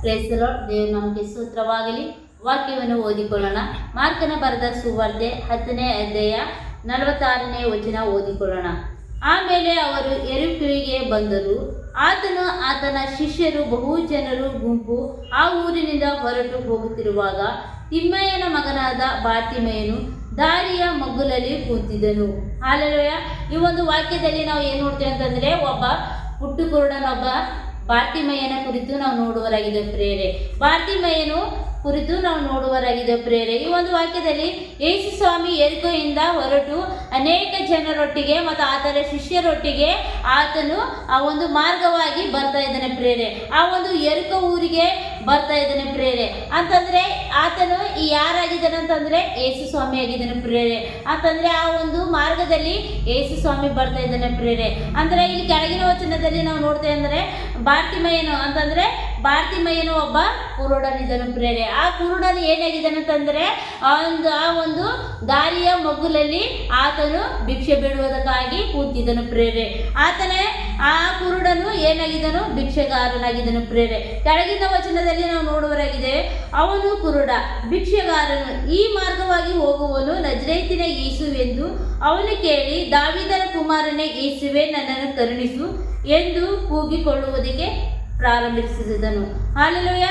ಕ್ರೈಸ್ತಲೋ ದೇವರು ನಮಗೆ ಸೂತ್ರವಾಗಲಿ ವಾಕ್ಯವನ್ನು ಓದಿಕೊಳ್ಳೋಣ. ಮಾರ್ಕನ ಬರೆದ ಸುವಾರ್ತೆ ಹತ್ತನೇ ಅಧ್ಯಾಯ ನಲವತ್ತಾರನೇ ವಚನ ಓದಿಕೊಳ್ಳೋಣ. ಆಮೇಲೆ ಅವರು ಎರುಕುವಿಗೆ ಬಂದರು. ಆತನು ಆತನ ಶಿಷ್ಯರು, ಬಹು ಜನರು ಗುಂಪು ಆ ಊರಿನಿಂದ ಹೊರಟು ಹೋಗುತ್ತಿರುವಾಗ ತಿಮ್ಮಯ್ಯನ ಮಗನಾದ ಬಾತಿಮಯ್ಯನು ದಾರಿಯ ಮಗ್ಗುಲಲ್ಲಿ ಕೂತಿದ್ದನು ಹಾಲೆಲೂಯ, ಈ ಒಂದು ವಾಕ್ಯದಲ್ಲಿ ನಾವು ಏನು ನೋಡ್ತೇವೆ ಅಂತಂದರೆ, ಒಬ್ಬ ಪುಟ್ಟು ಕುರುಡನೊಬ್ಬ ಬಾರ್ತಿಮಯ್ಯನ ಕುರಿತು ನಾವು ನೋಡುವರಾಗಿದೆ ಪ್ರೇರೆ. ಬಾರ್ತಿಮಯ್ಯನು ಕುರಿತು ನಾವು ನೋಡುವರಾಗಿದೆ ಪ್ರೇರೆ. ಈ ಒಂದು ವಾಕ್ಯದಲ್ಲಿ ಯೇಸು ಸ್ವಾಮಿ ಎರಿಕೋಯಿಂದ ಹೊರಟು ಅನೇಕ ಜನರೊಟ್ಟಿಗೆ ಮತ್ತು ಆತನ ಶಿಷ್ಯರೊಟ್ಟಿಗೆ ಆತನು ಆ ಒಂದು ಮಾರ್ಗವಾಗಿ ಬರ್ತಾ ಇದ್ದಾನೆ ಪ್ರೇರೆ ಆ ಒಂದು ಎರಿಕ ಊರಿಗೆ ಬರ್ತಾ ಇದ್ದಾನೆ ಪ್ರೇರೆ ಅಂತಂದ್ರೆ ಆತನು ಈ ಯಾರಾಗಿದ್ದಾನೆ ಅಂತಂದ್ರೆ ಯೇಸು ಸ್ವಾಮಿ ಆಗಿದ್ದಾನೆ ಪ್ರೇರೆ ಅಂತಂದ್ರೆ ಆ ಒಂದು ಮಾರ್ಗದಲ್ಲಿ ಯೇಸು ಸ್ವಾಮಿ ಬರ್ತಾ ಇದ್ದಾನೆ ಪ್ರೇರೆ ಅಂದ್ರೆ ಇಲ್ಲಿ ಕೆಳಗಿನ ವಚನದಲ್ಲಿ ನಾವು ನೋಡ್ತೇವೆ ಅಂದ್ರೆ ಭಾರತಿಮಯ್ಯನು ಅಂತಂದ್ರೆ ಭಾರತಿಮಯ್ಯನು ಒಬ್ಬ ಕುರುಡನಿದ್ದನು ಪ್ರೇರೆ ಆ ಕುರುಡನು ಏನಾಗಿದ್ದಾನೆ ಅಂತಂದ್ರೆ ಆ ಒಂದು ಆ ಒಂದು ದಾರಿಯ ಮಗುಲಲ್ಲಿ ಆತನು ಭಿಕ್ಷೆ ಬಿಡುವುದಕ್ಕಾಗಿ ಕೂತಿದನು ಪ್ರೇರೆ. ಆತನೇ ಆ ಕುರುಡನು ಏನಾಗಿದನು ಭಿಕ್ಷೆಗಾರನಾಗಿದ್ದನು ಪ್ರೇರೆ. ಕೆಳಗಿನ ವಚನದಲ್ಲಿ ನಾವು ನೋಡುವರಾಗಿದೆ ಅವನು ಕುರುಡ, ಭಿಕ್ಷೆಗಾರನು. ಈ ಮಾರ್ಗವಾಗಿ ಹೋಗುವನು ನಜರೇತಿನ ಯೇಸುವೆಂದು ಅವನು ಕೇಳಿ, ದಾವಿದನ ಕುಮಾರನೇ, ಯೇಸುವೆ ನನ್ನನ್ನು ಕರುಣಿಸು ಎಂದು ಕೂಗಿಕೊಳ್ಳುವುದಕ್ಕೆ ಪ್ರಾರಂಭಿಸಿದನು. ಹಾಲೆಲೂಯ.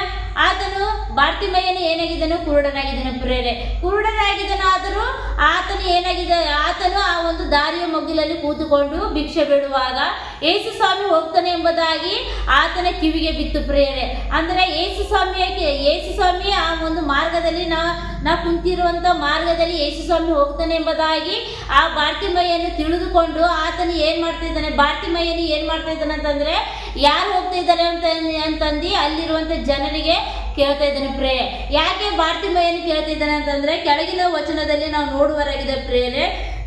ಆತನು ಬಾರ್ತಿಮಯ್ಯನು ಏನಾಗಿದ್ದನು? ಕುರುಡನಾಗಿದ್ದನು ಪ್ರೇರೆ ಕುರುಡನಾಗಿದ್ದನಾದರೂ ಆತನು ಏನಾಗಿದೆ ಆತನು ಆ ಒಂದು ದಾರಿಯ ಮಗ್ಗಿಲಲ್ಲಿ ಕೂತುಕೊಂಡು ಭಿಕ್ಷೆ ಬಿಡುವಾಗ ಯೇಸು ಸ್ವಾಮಿ ಹೋಗ್ತಾನೆ ಎಂಬುದಾಗಿ ಆತನ ಕಿವಿಗೆ ಬಿತ್ತು ಪ್ರೇರೆ ಅಂದರೆ ಯೇಸು ಸ್ವಾಮಿಯ ಯೇಸು ಸ್ವಾಮಿ ಆ ಒಂದು ಮಾರ್ಗದಲ್ಲಿ ನಾ ನಾ ಕುಂತಿರುವಂಥ ಮಾರ್ಗದಲ್ಲಿ ಯೇಸು ಸ್ವಾಮಿ ಹೋಗ್ತಾನೆ ಎಂಬುದಾಗಿ ಆ ಬಾರ್ತಿಮಯ್ಯನು ತಿಳಿದುಕೊಂಡು ಆತನು ಏನು ಮಾಡ್ತಾ ಇದ್ದಾನೆ? ಬಾರ್ತಿಮಯ್ಯನು ಏನು ಮಾಡ್ತಾ ಇದ್ದಾನೆ ಅಂತಂದರೆ, ಯಾರು ಹೋಗ್ತಾ ಇದ್ದಾರೆ ಅಂತ ಅಂತಂದು ಅಲ್ಲಿರುವಂಥ ಜನರಿಗೆ ಕೇಳ್ತಾ ಇದ್ದಾನೆ ಪ್ರೇ ಯಾಕೆ ಬಾರ್ತಿಮಯ್ಯನು ಕೇಳ್ತಾ ಇದ್ದಾನೆ ಅಂತಂದ್ರೆ ಕೆಳಗಿನ ವಚನದಲ್ಲಿ ನಾವು ನೋಡುವರಾಗಿದೆ ಪ್ರೇರೆ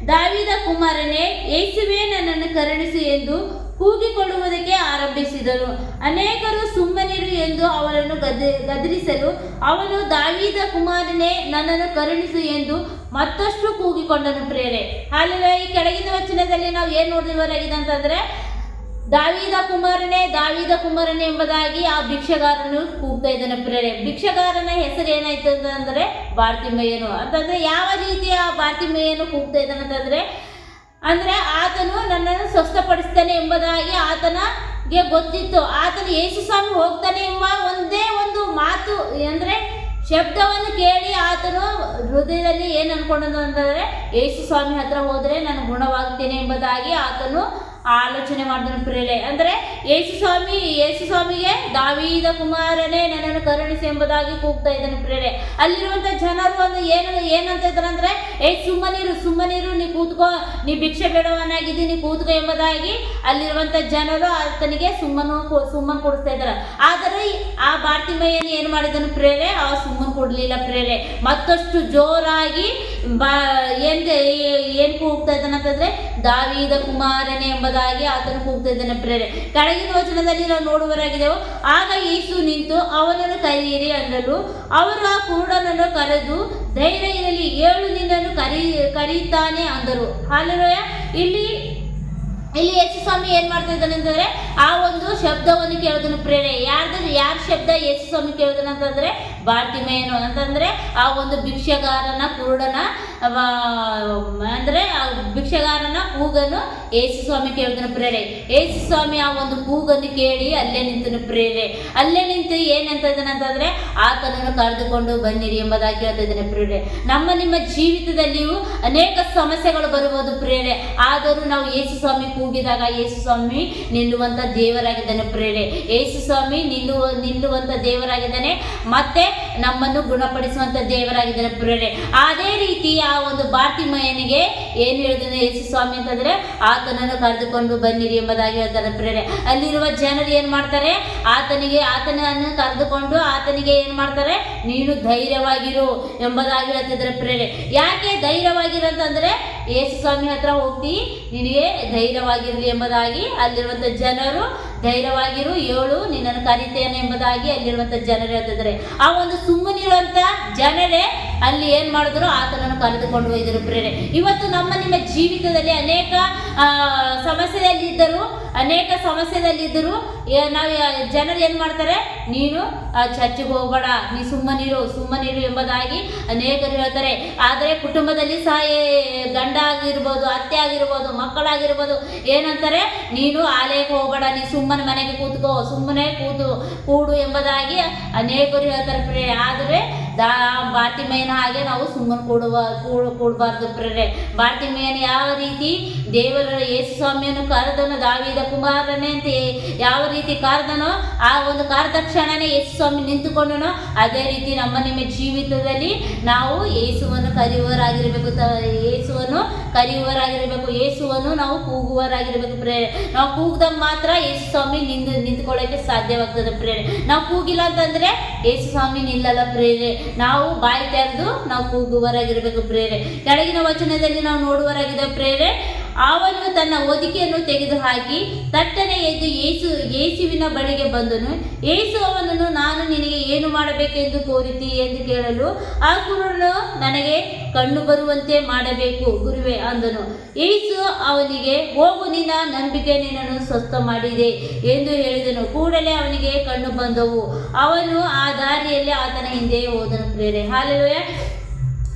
ದಾವಿದ ಕುಮಾರನೇ ಏಸುವೆ ನನ್ನನ್ನು ಕರುಣಿಸಿ ಎಂದು ಕೂಗಿಕೊಳ್ಳುವುದಕ್ಕೆ ಆರಂಭಿಸಿದರು ಅನೇಕರು ಸುಮ್ಮನಿರು ಎಂದು ಅವರನ್ನು ಗದ, ಗದರಿಸಲು, ಅವನು ದಾವಿದ ಕುಮಾರನೇ ನನ್ನನ್ನು ಕರುಣಿಸು ಎಂದು ಮತ್ತಷ್ಟು ಕೂಗಿಕೊಂಡನು ಪ್ರೇರೆ ಹಾಲಿನ ಈ ಕೆಳಗಿನ ವಚನದಲ್ಲಿ ನಾವು ಏನು ನೋಡಿದವರಾಗಿದೆ ಅಂತಂದ್ರೆ ದಾವಿದ ಕುಮಾರನೇ ದಾವಿದ ಕುಮಾರನೇ ಎಂಬುದಾಗಿ ಆ ಭಿಕ್ಷಗಾರನು ಕೂಗ್ತಾ ಇದ್ದಾನೆ ಪ್ರೇರೆ ಭಿಕ್ಷಗಾರನ ಹೆಸರು ಏನಾಯ್ತು ಅಂತಂದ್ರೆ ಬಾರ್ತಿಮಯ್ಯನು ಅಂತಂದ್ರೆ ಯಾವ ರೀತಿ ಆ ಬಾರ್ತಿಮಯ್ಯನು ಕೂಗ್ತಾ ಇದ್ದಾನೆ ಅಂತಂದ್ರೆ, ಅಂದ್ರೆ ಆತನು ನನ್ನನ್ನು ಸ್ವಸ್ಥಪಡಿಸ್ತಾನೆ ಎಂಬುದಾಗಿ ಆತನಗೆ ಗೊತ್ತಿತ್ತು. ಆತನು ಯೇಸು ಸ್ವಾಮಿ ಹೋಗ್ತಾನೆ ಎಂಬ ಒಂದೇ ಒಂದು ಮಾತು, ಅಂದ್ರೆ ಶಬ್ದವನ್ನು ಕೇಳಿ ಆತನು ಹೃದಯದಲ್ಲಿ ಏನು ಅನ್ಕೊಂಡನು ಅಂತಂದ್ರೆ ಯೇಸು ಸ್ವಾಮಿ ಹತ್ರ ಹೋದರೆ ನಾನು ಗುಣವಾಗ್ತೇನೆ ಎಂಬುದಾಗಿ ಆತನು ಆಲೋಚನೆ ಮಾಡಿದನು ಪ್ರೇರೆ ಅಂದರೆ ಯೇಸು ಸ್ವಾಮಿ, ಯೇಸು ಸ್ವಾಮಿಗೆ ದಾವೀದ ಕುಮಾರನೇ ನನ್ನನ್ನು ಕರುಣಿಸಿ ಎಂಬುದಾಗಿ ಕೂಗ್ತಾ ಇದ್ದಾನೆ ಪ್ರೇರೆ ಅಲ್ಲಿರುವಂಥ ಜನರು ಒಂದು ಏನು, ಏನಂತ ಇದ್ದಾರೆ ಅಂದರೆ, ಏ, ಸುಮ್ಮನಿರು ಸುಮ್ಮನಿರು, ನೀ ಕೂತ್ಕೋ, ನೀ ಭಿಕ್ಷೆ ಬೇಡವನಾಗಿದ್ದಿ, ನೀ ಕೂತ್ಕೋ ಎಂಬುದಾಗಿ ಅಲ್ಲಿರುವಂಥ ಜನರು ಆತನಿಗೆ ಸುಮ್ಮನು ಸುಮ್ಮ ಸುಮ್ಮನ್ ಕೊಡಿಸ್ತಾ ಇದ್ದಾರೆ. ಆದರೆ ಆ ಬಾರ್ತಿಮಯ್ಯನ ಏನು ಮಾಡಿದನು ಪ್ರೇರೆ ಆ ಸುಮ್ಮನ ಕೊಡಲಿಲ್ಲ ಪ್ರೇರೆ ಮತ್ತಷ್ಟು ಜೋರಾಗಿ ಬಾ ಏನ್ ಏನು ಕೂಗ್ತಾ ಇದ್ದಾನೆ ಅಂತಂದ್ರೆ ದಾವೀದ ಕುಮಾರನೇ ಎಂಬುದಾಗಿ ಆತನು ಕೂಗ್ತಾ ಇದ್ದಾನೆ ಪ್ರೇರೆ. ಕೆಳಗಿನ ವಚನದಲ್ಲಿ ನಾವು ನೋಡುವರಾಗಿದ್ದೆವು ಆಗ ಯೇಸು ನಿಂತು ಅವನನ್ನು ಕರೆಯಿರಿ ಅಂದರು ಅವರು ಆ ಕುರುಡನನ್ನು ಕರೆದು, ಧೈರ್ಯ ಇರಲಿ, ಏಳು ನಿನ್ನನ್ನು ಕರಿ, ಕರೀತಾನೆ ಅಂದರು. ಹಾಲೆಲೂಯ. ಇಲ್ಲಿ ಇಲ್ಲಿ ಯೇಸು ಸ್ವಾಮಿ ಏನ್ ಮಾಡ್ತಾ ಇದ್ದಾನೆ ಅಂತಂದ್ರೆ, ಆ ಒಂದು ಶಬ್ದವನ್ನು ಕೇಳಿದನು ಪ್ರೇರಣೆ ಯಾರ್ದು ಯಾರ ಶಬ್ದ ಯೇಸು ಸ್ವಾಮಿ ಕೇಳೋದನ್ನ ಅಂತಂದ್ರೆ ಏನು ಅಂತಂದ್ರೆ, ಆ ಒಂದು ಭಿಕ್ಷಗಾರನ, ಕುರುಡನ ಅಂದ್ರೆ ಭಿಕ್ಷಗಾರನ ಕೂಗನ್ನು ಯೇಸು ಸ್ವಾಮಿ ಕೇಳಿದನು ಪ್ರೇರೆ ಯೇಸು ಸ್ವಾಮಿ ಆ ಒಂದು ಕೂಗನ್ನು ಕೇಳಿ ಅಲ್ಲೇ ನಿಂತನು ಪ್ರೇರೆ ಅಲ್ಲೇ ನಿಂತು ಏನಂತ ಅಂತಂದ್ರೆ, ಆತನನ್ನು ಕರೆದುಕೊಂಡು ಬನ್ನಿರಿ ಎಂಬುದಾಗಿ ಹೇಳ್ತಾ ಇದ್ದಾನೆ ಪ್ರೇರೆ ನಮ್ಮ ನಿಮ್ಮ ಜೀವಿತದಲ್ಲಿಯೂ ಅನೇಕ ಸಮಸ್ಯೆಗಳು ಬರುವುದು ಪ್ರೇರೆ ಆದರೂ ನಾವು ಯೇಸು ಸ್ವಾಮಿ ಕೂಗಿದಾಗ ಯೇಸು ಸ್ವಾಮಿ ನಿಲ್ಲುವಂಥ ದೇವರಾಗಿದ್ದಾನೆ ಪ್ರೇರೆ ಯೇಸು ಸ್ವಾಮಿ ನಿಲ್ಲುವ ನಿಲ್ಲುವಂಥ ದೇವರಾಗಿದ್ದಾನೆ, ಮತ್ತೆ ನಮ್ಮನ್ನು ಗುಣಪಡಿಸುವಂಥ ದೇವರಾಗಿದ್ದಾನೆ ಪ್ರೇರೆ ಅದೇ ರೀತಿ ಆ ಒಂದು ಬಾರ್ತಿಮಯ್ಯನಿಗೆ ಏನು ಯೇಸು ಸ್ವಾಮಿ ಅಂತಂದ್ರೆ ಆತನನ್ನು ಕರೆದುಕೊಂಡು ಬನ್ನಿರಿ ಎಂಬುದಾಗಿ ಹೇಳ್ತಾರೆ ಪ್ರೇರೆ ಅಲ್ಲಿರುವ ಜನರು ಏನು ಮಾಡ್ತಾರೆ? ಆತನಿಗೆ, ಆತನನ್ನು ಕರೆದುಕೊಂಡು ಆತನಿಗೆ ಏನು ಮಾಡ್ತಾರೆ? ನೀನು ಧೈರ್ಯವಾಗಿರು ಎಂಬುದಾಗಿ ಹೇಳ್ತಿದ್ರೆ ಪ್ರೇರೆ ಯಾಕೆ ಧೈರ್ಯವಾಗಿರಂತಂದ್ರೆ ಯೇಸು ಸ್ವಾಮಿ ಹತ್ರ ಹೋಗ್ತಿ, ನಿನಗೆ ಧೈರ್ಯವಾಗಿರಲಿ ಎಂಬುದಾಗಿ ಅಲ್ಲಿರುವಂಥ ಜನರು ಧೈರ್ಯವಾಗಿರು ಏಳು ನಿನ್ನನ್ನು ಕರಿತೇನೆ ಎಂಬುದಾಗಿ ಅಲ್ಲಿರುವಂತ ಜನರು ಹೇಳ್ತಿದ್ದಾರೆ. ಆ ಒಂದು ಸುಮ್ಮನಿರುವಂತ ಜನರೇ ಅಲ್ಲಿ ಏನ್ ಮಾಡಿದ್ರು? ಆತನನ್ನು ಕರೆದುಕೊಂಡು ಹೋಗಿದ್ರು ಪ್ರೇರೆ ಇವತ್ತು ನಮ್ಮ ನಿಮ್ಮ ಜೀವಿತದಲ್ಲಿ ಅನೇಕ ಆ, ಸಮಸ್ಯೆಯಲ್ಲಿ ಇದ್ದರು ಅನೇಕ ಸಮಸ್ಯೆಯಲ್ಲಿ ಇದ್ದರು ನಾವು ಜನರು ಏನ್ ಮಾಡ್ತಾರೆ? ನೀನು ಚರ್ಚಿಗೆ ಹೋಗಬೇಡ. ನೀ ಸುಮ್ಮನಿರು ಸುಮ್ಮನಿರು ಎಂಬುದಾಗಿ ಅನೇಕರು ಹೇಳ್ತಾರೆ. ಆದರೆ ಕುಟುಂಬದಲ್ಲಿ ಸಹ ಗಂಡ ಆಗಿರ್ಬೋದು, ಅತ್ತೆ ಆಗಿರ್ಬೋದು, ಮಕ್ಕಳಾಗಿರ್ಬೋದು, ಏನಂತಾರೆ? ನೀನು ಆಲಯಕ್ಕೆ ಹೋಗಬೇಡ, ನೀ ಸುಮ್ಮನೆ ಮನೆಗೆ ಕೂತ್ಕೋ, ಸುಮ್ಮನೆ ಕೂತು, ಕೂಡು ಎಂಬುದಾಗಿ ಅನೇಕರು ಹೇಳ್ತಾರೆ ಪ್ರೇ ಆದರೆ ದಾ ಬಾತಿಮಯ್ಯನ ಹಾಗೆ ನಾವು ಸುಮ್ಮನೆ ಕೊಡುವ ಕೊಡಬಾರ್ದು ಕೂಡಬಾರ್ದು ಪ್ರೇರೆ ಬಾತಿಮಯ್ಯನ ಯಾವ ರೀತಿ ದೇವರ ಯೇಸು ಸ್ವಾಮಿಯನ್ನು ಕರೆದನು ದಾವಿದ ಕುಮಾರನೇ ಅಂತ ಯಾವ ರೀತಿ ಕರೆದನೋ ಆ ಒಂದು ಕರೆದ ಕ್ಷಣನೇ ಯೇಸು ಸ್ವಾಮಿ ನಿಂತುಕೊಂಡನೋ, ಅದೇ ರೀತಿ ನಮ್ಮ ನಿಮ್ಮ ಜೀವಿತದಲ್ಲಿ ನಾವು ಯೇಸುವನ್ನು ಕರೆಯುವವರಾಗಿರಬೇಕು, ತ, ಯೇಸುವನ್ನು ಕರೆಯುವರಾಗಿರಬೇಕು ಯೇಸುವನ್ನು ನಾವು ಕೂಗುವರಾಗಿರಬೇಕು ಪ್ರೇರೆ ನಾವು ಕೂಗ್ದಾಗ ಮಾತ್ರ ಯೇಸು ಸ್ವಾಮಿ ನಿಂದು, ನಿಂತ್ಕೊಳ್ಳೋಕೆ ಸಾಧ್ಯವಾಗ್ತದೆ ಪ್ರೇರೆ ನಾವು ಕೂಗಿಲ್ಲ ಅಂತಂದರೆ ಯೇಸು ಸ್ವಾಮಿ ನಿಲ್ಲಲ್ಲ ಪ್ರೇರೆ ನಾವು ಬಾಯಿ ತೆರೆದು ನಾವು ಕೂಗುವರಾಗಿರಬೇಕು ಪ್ರೇರೆ. ಕೆಳಗಿನ ವಚನದಲ್ಲಿ ನಾವು ನೋಡುವರಾಗಿದೆ ಪ್ರೇರೆ ಅವನು ತನ್ನ ಹೊದಿಕೆಯನ್ನು ತೆಗೆದುಹಾಕಿ ತಟ್ಟನೆ ಎದ್ದು ಯೇಸು, ಯೇಸುವಿನ ಬಳಿಗೆ ಬಂದನು. ಏಸು ಅವನನ್ನು, ನಾನು ನಿನಗೆ ಏನು ಮಾಡಬೇಕೆಂದು ಕೋರಿತಿ ಎಂದು ಕೇಳಲು ಆ ಕುರುಡನು, ನನಗೆ ಕಣ್ಣು ಬರುವಂತೆ ಮಾಡಬೇಕು ಗುರುವೆ, ಅಂದನು. ಯೇಸು ಅವನಿಗೆ, ಹೋಗು, ನಿನ್ನ ನಂಬಿಕೆ ನಿನ್ನನ್ನು ಸ್ವಸ್ಥ ಮಾಡಿದೆ ಎಂದು ಹೇಳಿದನು. ಕೂಡಲೇ ಅವನಿಗೆ ಕಣ್ಣು ಬಂದವು. ಅವನು ಆ ದಾರಿಯಲ್ಲಿ ಆತನ ಹಿಂದೆ ಹೋದನು ಪ್ರೇರೆ ಹಾಲೆಲೂಯ.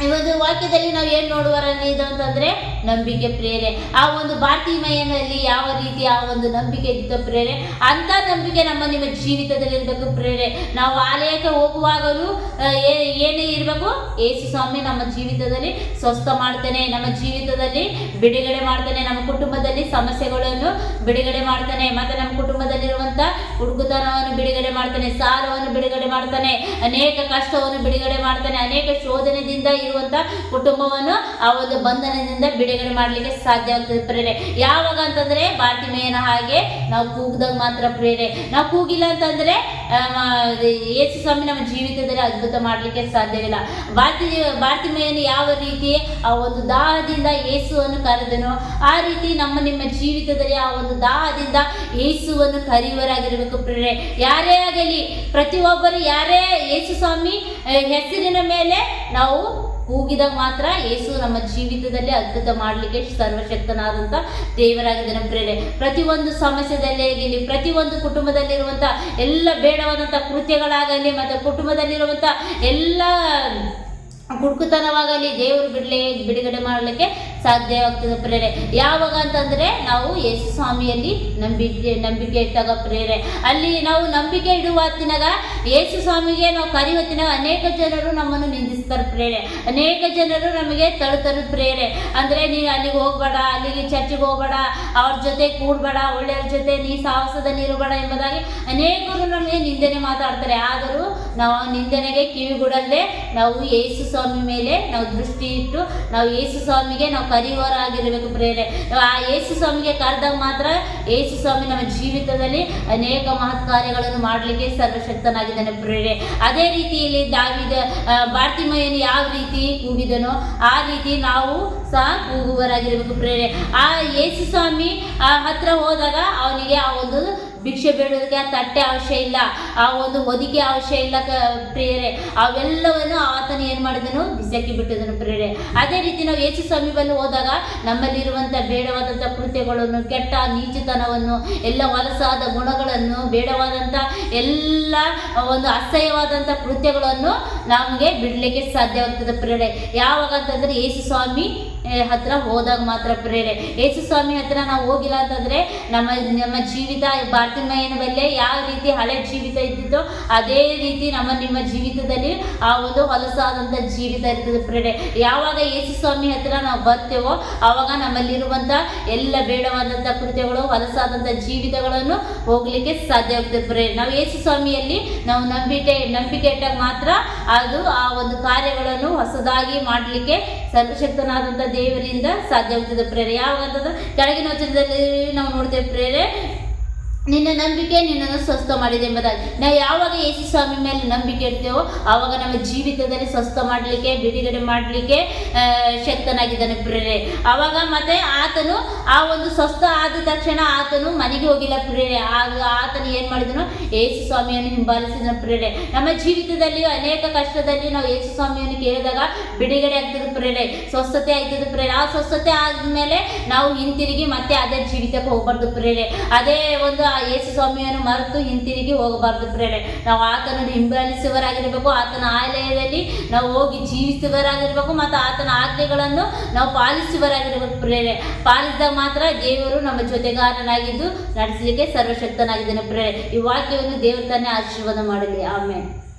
ಈ ಒಂದು ವಾಕ್ಯದಲ್ಲಿ ನಾವು ಏನು ನೋಡುವರನ್ನಿದ್ದು ಅಂತಂದರೆ ನಂಬಿಕೆ ಪ್ರೇರೆ ಆ ಒಂದು ಬಾತಿಮಯನಲ್ಲಿ ಯಾವ ರೀತಿ ಆ ಒಂದು ನಂಬಿಕೆ ಇದ್ದ ಪ್ರೇರೆ ಅಂಥ ನಂಬಿಕೆ ನಮ್ಮ ನಿಮ್ಮ ಜೀವಿತದಲ್ಲಿ ಇರಬೇಕು ಪ್ರೇರೆ ನಾವು ಆಲಯಕ್ಕೆ ಹೋಗುವಾಗಲೂ ಏನೇ ಇರಬೇಕು, ಏಸು ಸ್ವಾಮಿ ನಮ್ಮ ಜೀವಿತದಲ್ಲಿ ಸ್ವಸ್ಥ ಮಾಡ್ತಾನೆ, ನಮ್ಮ ಜೀವಿತದಲ್ಲಿ ಬಿಡುಗಡೆ ಮಾಡ್ತಾನೆ, ನಮ್ಮ ಕುಟುಂಬದಲ್ಲಿ ಸಮಸ್ಯೆಗಳನ್ನು ಬಿಡುಗಡೆ ಮಾಡ್ತಾನೆ, ಮತ್ತು ನಮ್ಮ ಕುಟುಂಬದಲ್ಲಿರುವಂಥ ಹುಡುಗುತನವನ್ನು ಬಿಡುಗಡೆ ಮಾಡ್ತಾನೆ, ಸಾಲವನ್ನು ಬಿಡುಗಡೆ ಮಾಡ್ತಾನೆ, ಅನೇಕ ಕಷ್ಟವನ್ನು ಬಿಡುಗಡೆ ಮಾಡ್ತಾನೆ, ಅನೇಕ ಶೋಧನೆಯಿಂದ ಇರುವಂತ ಕುಟುಂಬವನ್ನು ಆ ಒಂದು ಬಂಧನದಿಂದ ಬಿಡುಗಡೆ ಮಾಡಲಿಕ್ಕೆ ಸಾಧ್ಯ ಆಗ್ತದೆ ಪ್ರೇರೆ ಯಾವಾಗ ಅಂತಂದ್ರೆ ಬಾತಿಮೆಯನ ಹಾಗೆ ನಾವು ಕೂಗ್ದಾಗ ಮಾತ್ರ ಪ್ರೇರೆ ನಾವು ಕೂಗಿಲ್ಲ ಅಂತಂದ್ರೆ ಯೇಸು ಸ್ವಾಮಿ ನಮ್ಮ ಜೀವಿತದಲ್ಲಿ ಅದ್ಭುತ ಮಾಡಲಿಕ್ಕೆ ಸಾಧ್ಯವಿಲ್ಲ ಬಾತಿ ಬಾತಿಮೇಯನು ಯಾವ ರೀತಿ ಆ ಒಂದು ದಾಹದಿಂದ ಯೇಸುವನ್ನು ಕರೆದನು, ಆ ರೀತಿ ನಮ್ಮ ನಿಮ್ಮ ಜೀವಿತದಲ್ಲಿ ಆ ಒಂದು ದಾಹದಿಂದ ಯೇಸುವನ್ನು ಕರೆಯುವರಾಗಿರಬೇಕು ಪ್ರೇರೆ ಯಾರೇ ಆಗಲಿ, ಪ್ರತಿಯೊಬ್ಬರು ಯಾರೇ ಯೇಸು ಸ್ವಾಮಿ ಹೆಸರಿನ ಮೇಲೆ ನಾವು ಕೂಗಿದಾಗ ಮಾತ್ರ ಯೇಸು ನಮ್ಮ ಜೀವಿತದಲ್ಲಿ ಅದ್ಭುತ ಮಾಡಲಿಕ್ಕೆ ಸರ್ವಶಕ್ತನಾದಂಥ ದೇವರಾಗಿದ್ದಾನೆ ಪ್ರೇರೆ ಪ್ರತಿಯೊಂದು ಸಮಸ್ಯೆದಲ್ಲಿ ಆಗಿರಲಿ, ಪ್ರತಿಯೊಂದು ಕುಟುಂಬದಲ್ಲಿರುವಂಥ ಎಲ್ಲ ಬೇಡವಾದಂಥ ಕೃತ್ಯಗಳಾಗಲಿ, ಮತ್ತು ಕುಟುಂಬದಲ್ಲಿರುವಂಥ ಎಲ್ಲ ಕುಡುಕುತನವಾಗಲಿ ದೇವರು ಬಿಡಲಿ, ಬಿಡುಗಡೆ ಮಾಡಲಿಕ್ಕೆ ಸಾಧ್ಯವಾಗ್ತದೆ ಪ್ರೇರೆ ಯಾವಾಗ ಅಂತಂದ್ರೆ ನಾವು ಯೇಸು ಸ್ವಾಮಿಯಲ್ಲಿ ನಂಬಿಕೆ ನಂಬಿಕೆ ಇಟ್ಟಾಗ ಪ್ರೇರೆ ಅಲ್ಲಿ ನಾವು ನಂಬಿಕೆ ಇಡುವ ಹೊತ್ತಿನಾಗ ಯೇಸು ಸ್ವಾಮಿಗೆ ನಾವು ಕರಿ ಅನೇಕ ಜನರು ನಮ್ಮನ್ನು ನಿಂದಿಸ್ತಾರೆ ಪ್ರೇರೆ ಅನೇಕ ಜನರು ನಮಗೆ ತಳ್ತಾರೆ ಪ್ರೇರೆ ಅಂದ್ರೆ ನೀನು ಅಲ್ಲಿಗೆ ಹೋಗ್ಬೇಡ, ಅಲ್ಲಿಗೆ ಚರ್ಚಿಗೆ ಹೋಗ್ಬೇಡ, ಅವ್ರ ಜೊತೆ ಕೂಡಬೇಡ, ಒಳ್ಳೆಯವ್ರ ಜೊತೆ ನೀ ಸಾಹಸದಲ್ಲಿ ಇರಬೇಡ ಎಂಬುದಾಗಿ ಅನೇಕರು ನಮಗೆ ನಿಂದನೆ ಮಾತಾಡ್ತಾರೆ. ಆದರೂ ನಾವು ನಿಂದನೆಗೆ ಕಿವಿಗೂಡಲ್ಲೇ ನಾವು ಯೇಸು ಸ್ವಾಮಿ ಮೇಲೆ ನಾವು ದೃಷ್ಟಿ ಇಟ್ಟು ನಾವು ಯೇಸು ಸ್ವಾಮಿಗೆ ನಾವು ಕರೆಯುವವರಾಗಿರಬೇಕು ಪ್ರೇರೆ ಆ ಯೇಸು ಸ್ವಾಮಿಗೆ ಕರೆದಾಗ ಮಾತ್ರ ಯೇಸು ಸ್ವಾಮಿ ನಮ್ಮ ಜೀವಿತದಲ್ಲಿ ಅನೇಕ ಮಹತ್ ಕಾರ್ಯಗಳನ್ನು ಮಾಡಲಿಕ್ಕೆ ಸರ್ವಶಕ್ತನಾಗಿದ್ದಾನೆ ಪ್ರೇರೆ ಅದೇ ರೀತಿಯಲ್ಲಿ ದಾವಿದ ಭಾರತಿಮಯನು ಯಾವ ರೀತಿ ಕೂಗಿದನೋ ಆ ರೀತಿ ನಾವು ಸಹ ಕೂಗುವರಾಗಿರಬೇಕು ಪ್ರೇರೆ ಆ ಯೇಸು ಸ್ವಾಮಿ, ಆ ಹತ್ರ ಹೋದಾಗ ಅವನಿಗೆ ಆ ಒಂದು ಭಿಕ್ಷೆ ಬೇಡೋದಕ್ಕೆ ಆ ತಟ್ಟೆ ಅವಶ್ಯ ಇಲ್ಲ, ಆ ಒಂದು ಹೊದಿಕೆ ಅವಶ್ಯ ಇಲ್ಲ ಪ್ರೇರೆ ಅವೆಲ್ಲವನ್ನು ಆತನ ಏನು ಮಾಡಿದನು? ಬಿಸಾಕಿ ಬಿಟ್ಟಿದನು ಪ್ರೇರೆ ಅದೇ ರೀತಿ ನಾವು ಯೇಸು ಬಳಿ ಹೋದಾಗ ನಮ್ಮಲ್ಲಿರುವಂಥ ಬೇಡವಾದಂಥ ಕೃತ್ಯಗಳನ್ನು, ಕೆಟ್ಟ ನೀಚತನವನ್ನು, ಎಲ್ಲ ವಲಸಾದ ಗುಣಗಳನ್ನು ಬೇಡವಾದಂಥ ಎಲ್ಲ ಒಂದು ಅಸಹ್ಯವಾದಂಥ ಕೃತ್ಯಗಳನ್ನು ನಮಗೆ ಬಿಡಲಿಕ್ಕೆ ಸಾಧ್ಯವಾಗ್ತದೆ ಪ್ರೇರೆ ಯಾವಾಗ ಅಂತಂದ್ರೆ ಯೇಸು ಸ್ವಾಮಿ ಹತ್ರ ಹೋದಾಗ ಮಾತ್ರ ಪ್ರೇರೆ. ಯೇಸು ಸ್ವಾಮಿ ಹತ್ರ ನಾವು ಹೋಗಿಲ್ಲ ಅಂತಂದ್ರೆ ನಮ್ಮ ನಮ್ಮ ಜೀವಿತ ಭಾರತೀಯನ ಬಲ್ಲೆ ಯಾವ ರೀತಿ ಹಳೆ ಜೀವಿತ ಇದ್ದಿತ್ತೋ ಅದೇ ರೀತಿ ನಮ್ಮ, ನಿಮ್ಮ ಜೀವಿತದಲ್ಲಿ ಆ ಒಂದು ಹೊಲಸಾದಂಥ ಜೀವಿತ ಇರ್ತದೆ ಪ್ರೇರೆ. ಯಾವಾಗ ಯೇಸು ಸ್ವಾಮಿ ಹತ್ರ ನಾವು ಬರ್ತೇವೋ ಆವಾಗ ನಮ್ಮಲ್ಲಿರುವಂಥ ಎಲ್ಲ ಬೇಡವಾದಂಥ ಕೃತ್ಯಗಳು ಹೊಲಸಾದಂಥ ಜೀವಿತಗಳನ್ನು ಹೋಗ್ಲಿಕ್ಕೆ ಸಾಧ್ಯ ಆಗ್ತದೆ ಪ್ರೇರೆ. ನಾವು ಯೇಸು ಸ್ವಾಮಿಯಲ್ಲಿ ನಾವು ನಂಬಿಕೆ ನಂಬಿಕೆ ಇಟ್ಟಾಗ ಮಾತ್ರ ಅದು ಆ ಒಂದು ಕಾರ್ಯಗಳನ್ನು ಹೊಸದಾಗಿ ಮಾಡಲಿಕ್ಕೆ ಸರ್ವಶಕ್ತನಾದಂಥ ದೇವರಿಂದ ಸಾಧ್ಯವಾಗ್ತದೆ ಪ್ರೇರೆ. ಯಾವಾಗ ಅಂತಂದ್ರೆ ಕೆಳಗಿನ ವಚನದಲ್ಲಿ ನಾವು ನೋಡ್ತೇವೆ ಪ್ರೇರೆ ನಿನ್ನ ನಂಬಿಕೆ ನಿನ್ನನ್ನು ಸ್ವಸ್ಥ ಮಾಡಿದೆ ಎಂಬುದಾಗಿ. ನಾವು ಯಾವಾಗ ಯೇಸು ಸ್ವಾಮಿ ಮೇಲೆ ನಂಬಿಕೆ ಇಡ್ತೇವೋ ಆವಾಗ ನಮ್ಮ ಜೀವಿತದಲ್ಲಿ ಸ್ವಸ್ಥ ಮಾಡಲಿಕ್ಕೆ, ಬಿಡುಗಡೆ ಮಾಡಲಿಕ್ಕೆ ಶಕ್ತನಾಗಿದ್ದಾನೆ ಪ್ರೇರೆ ಆವಾಗ ಮತ್ತೆ ಆತನು ಆ ಒಂದು ಸ್ವಸ್ಥ ಆದ ತಕ್ಷಣ ಆತನು ಮನೆಗೆ ಹೋಗಿಲ್ಲ ಪ್ರೇರೆ ಆಗ ಆತನು ಏನು ಮಾಡಿದನು? ಯೇಸು ಸ್ವಾಮಿಯನ್ನು ಹಿಂಬಾಲಿಸಿದ ಪ್ರೇರೆ ನಮ್ಮ ಜೀವಿತದಲ್ಲಿ ಅನೇಕ ಕಷ್ಟದಲ್ಲಿ ನಾವು ಯೇಸು ಸ್ವಾಮಿಯನ್ನು ಕೇಳಿದಾಗ ಬಿಡುಗಡೆ ಆಗ್ತದೆ ಪ್ರೇರೆ ಸ್ವಸ್ಥತೆ ಆಗ್ತದೆ ಪ್ರೇರೆ ಆ ಸ್ವಸ್ಥತೆ ಆದಮೇಲೆ ನಾವು ಹಿಂತಿರುಗಿ ಮತ್ತೆ ಅದೇ ಜೀವಿತಕ್ಕೆ ಹೋಗ್ಬಾರ್ದು ಪ್ರೇರೆ ಅದೇ ಒಂದು ಯೇಸು ಸ್ವಾಮಿಯನ್ನು ಮರೆತು ಹಿಂತಿರುಗಿ ಹೋಗಬಾರ್ದು ಪ್ರೇರೆ ನಾವು ಆತನನ್ನು ಹಿಂಬಾಲಿಸುವರಾಗಿರಬೇಕು ಆತನ ಆಲಯದಲ್ಲಿ ನಾವು ಹೋಗಿ ಜೀವಿಸುವರಾಗಿರ್ಬೇಕು ಮತ್ತು ಆತನ ಆಜ್ಞೆಗಳನ್ನು ನಾವು ಪಾಲಿಸುವರಾಗಿರಬೇಕು ಪ್ರೇರೆ ಪಾಲಿಸಿದಾಗ ಮಾತ್ರ ದೇವರು ನಮ್ಮ ಜೊತೆಗಾರನಾಗಿದ್ದು, ನಡೆಸಲಿಕ್ಕೆ ಸರ್ವಶಕ್ತನಾಗಿದ್ದಾನೆ ಪ್ರೇರೆ ಈ ವಾಕ್ಯವನ್ನು ದೇವರು ತಾನೇ ಆಶೀರ್ವಾದ ಮಾಡಲಿ ಆಮೇಲೆ